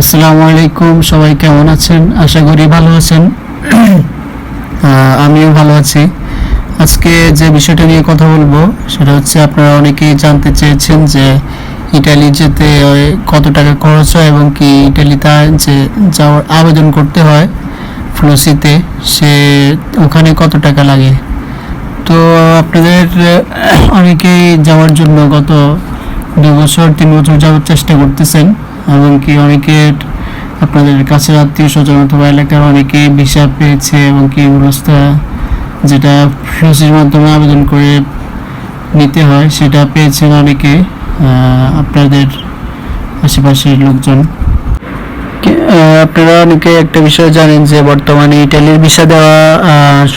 আসসালামু আলাইকুম, সবাই কেমন আছেন? আশা করি ভালো আছেন। আমিও ভালো আছি। আজকে যে বিষয়টা নিয়ে কথা বলব, সেটা হচ্ছে আপনারা অনেকেই জানতে চেয়েছেন যে ইটালি যেতে কত টাকা খরচ হয় এবং কি ইটালিতে যে যাওয়ার আবেদন করতে হয় ফ্লোসিতে, সে ওখানে কত টাকা লাগে? তো আপনাদের অনেকেই যাওয়ার জন্য গত দু বছর তিন বছর যাওয়ার চেষ্টা করতেছেন। এবং কি অনেকে আপনাদের কাছে আত্মীয় স্বজন অথবা এলাকার অনেকে ভিসা পেয়েছে এবং কি ব্যবস্থা যেটা ফ্লুসির মাধ্যমে আবেদন করে নিতে হয়, সেটা পেয়েছেন অনেকে আপনাদের আশেপাশের লোকজন। আপনারা অনেকে একটা বিষয় জানেন যে বর্তমানে ইটালির ভিসা দেওয়া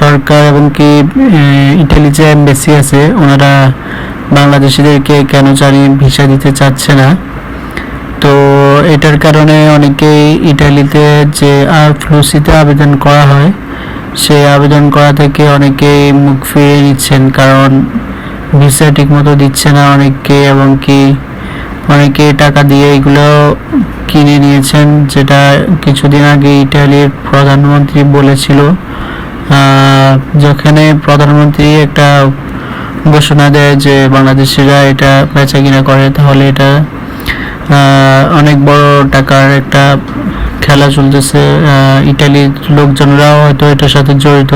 সরকার এবং কি ইটালি যে এমবেসি আছে, ওনারা বাংলাদেশিদেরকে কেন জানি ভিসা দিতে চাচ্ছে না। তো এটার কারণে অনেকেই ইটালিতে যে আর ফ্লুসিতে আবেদন করা হয়, সেই আবেদন করা থেকে অনেকেই মুখ ফিরিয়ে নিচ্ছেন। কারণ ভিসা ঠিকমতো দিচ্ছে না অনেককে এবং কি অনেকে টাকা দিয়ে এগুলো কিনে নিয়েছেন, যেটা কিছুদিন আগে ইটালির প্রধানমন্ত্রী বলেছিল। যেখানে প্রধানমন্ত্রী একটা ঘোষণা দেয় যে বাংলাদেশিরা এটা বেচা কিনা করে, তাহলে এটা অনেক বড় টাকার একটা খেলা চলতেছে। ইটালির লোকজনরাও হয়তো এটার সাথে জড়িত,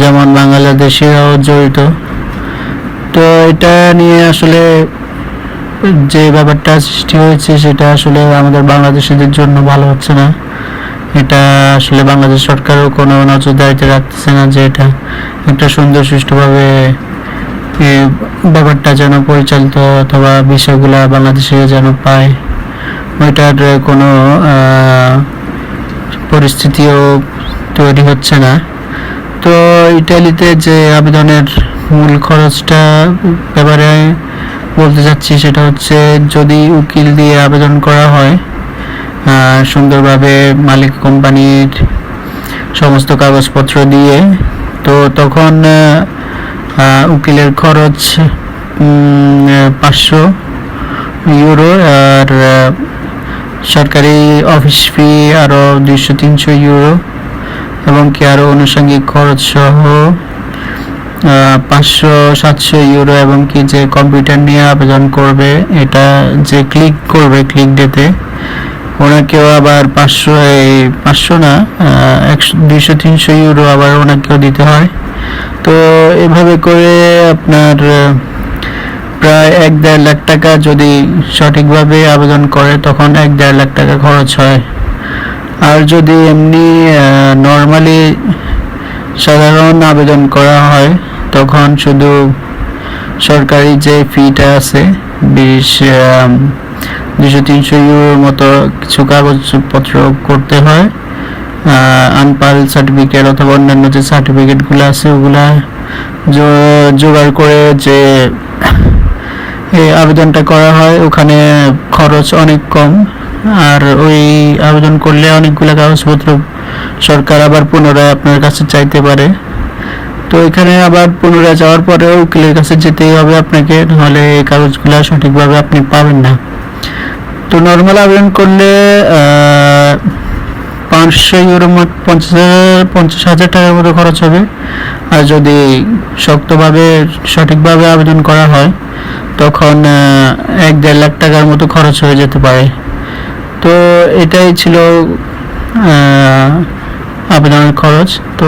যেমন বাংলাদেশিরাও জড়িত। তো এটা নিয়ে আসলে যে ব্যাপারটা সৃষ্টি হয়েছে, সেটা আসলে আমাদের বাংলাদেশিদের জন্য ভালো হচ্ছে না। এটা আসলে বাংলাদেশ সরকারও কোনো নজরদারিতে রাখতেছে না যে এটা একটা সুন্দর সুষ্ঠুভাবে ব্যাপারটা যেন পরিচালিত অথবা বিষয়গুলা বাংলাদেশে যেন পায়, ওইটার কোনো পরিস্থিতিও তৈরি হচ্ছে না। তো ইটালিতে যে আবেদনের মূল খরচটা ব্যাপারে বলতে চাচ্ছি সেটা হচ্ছে যদি উকিল দিয়ে আবেদন করা হয় সুন্দরভাবে মালিক কোম্পানির সমস্ত কাগজপত্র দিয়ে, তো তখন উকিলের খরচ পাঁচশো ইউরো আর সরকারি অফিস ফি আরও দুইশো তিনশো ইউরো এবং কি আরও আনুষঙ্গিক খরচ সহ পাঁচশো সাতশো ইউরো এবং কি যে কম্পিউটার নিয়ে আবেদন করবে, এটা যে ক্লিক করবে, ক্লিক ডেতে ওনাকেও আবার পাঁচশো, এই পাঁচশো না একশো, দুইশো তিনশো ইউরো আবার ওনাকেও দিতে হয়। তো এভাবে করে আপনার প্রায় এক দেড় লাখ টাকা যদি সঠিকভাবে আবেদন করে, তখন এক দেড় লাখ টাকা খরচ হয়। আর যদি এমনি নর্মালি সাধারণ আবেদন করা হয়, তখন শুধু সরকারি যে ফিটা আছে, বিশ দুশো তিনশো ইউরোর মতো কিছু কাগজপত্র করতে হয়। আনপাল সার্টিফিকেট অথবা অন্যান্য যে সার্টিফিকেটগুলো আছে, ওগুলা জোগাড় করে যে আবেদনটা করা হয়, ওখানে খরচ অনেক কম। আর ওই আবেদন করলে অনেকগুলো কাগজপত্র সরকার আবার পুনরায় আপনার কাছে চাইতে পারে। তো এখানে আবার পুনরায় যাওয়ার পরেও উকিলের কাছে যেতেই হবে আপনাকে, নাহলে এই কাগজগুলো সঠিকভাবে আপনি পাবেন না। তো নর্মাল আবেদন করলে পাঁচশো ইউরো মোট পঞ্চাশ হাজার পঞ্চাশ হাজার টাকার মতো খরচ হবে। আর যদি শক্তভাবে, সঠিকভাবে আবেদন করা হয়, তখন এক দেড় লাখ টাকার মতো খরচ হয়ে যেতে পারে। তো এটাই ছিল আবেদনের খরচ। তো